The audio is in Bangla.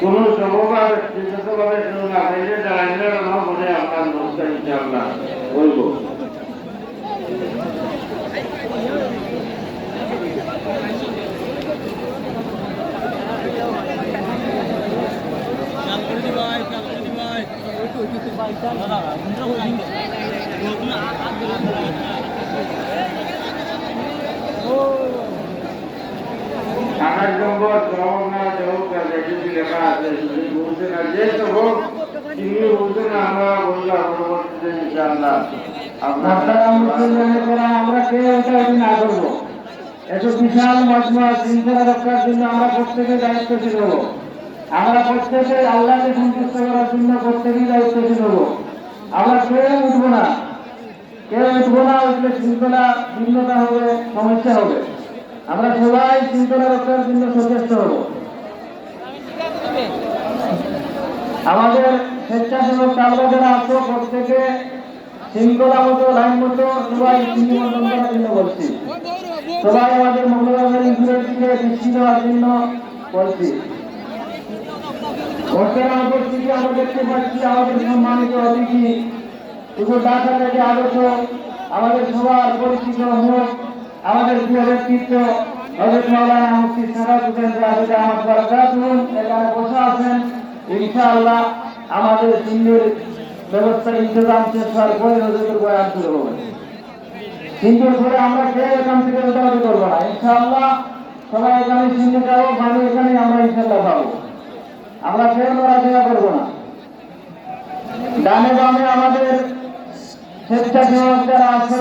কোনো সভবার বিশেষভাবে না হইলে দাঁড়াইলে না বলে আপনার নমস্কার ইনশাআল্লাহ বলব। আকাশ নম্বর আমরা প্রত্যেকে দায়িত্বশীল প্রত্যেকে আল্লাহকে সন্তুষ্ট হব আমরা কেউ না কেউ উঠবো না উঠলে শৃঙ্খলা হবে সমস্যা হবে আমরা সবাই শৃঙ্খলা রক্ষার জন্য সচেষ্ট হব। আমাদের স্বেচ্ছাসেবক তালবা যারা আছো প্রত্যেকে শৃঙ্খলা মতো, লাইন মতো, সবাই জন্য বলছি। সবাই আমাদের মঙ্গলবার ইন্দ্রের দিকে দৃষ্টি দেওয়ার জন্য বলছি। আমরা দেখতে পাচ্ছি, আমাদের সম্মানিত অতিথি শুধু ঢাকা আমাদের সবার পরিচিত মুখ, আমাদের প্রিয় ব্যক্তিত্ব হজরত মাওলানা মুফতি সারাজ হোসেন রাজুদ আহমদ বারকাতুন এখানে বসে আছেন। ইনশাআল্লাহ আমাদের সিন্ধুর ব্যবস্থা ইন্তজাম শেষ হওয়ার পরে হজরতের বয়ান শুরু হবে। পরে আমরা কেউ এখান থেকে উঠাতে করব না? ইনশাআল্লাহ সবাই এখানে সিন্ধু যাব পানি এখানে আমরা ইনশাআল্লাহ পাবো আমরা কেউ নড়াচড়া করব না? ডানে বামে আমাদের স্বেচ্ছাসেবক যারা আছে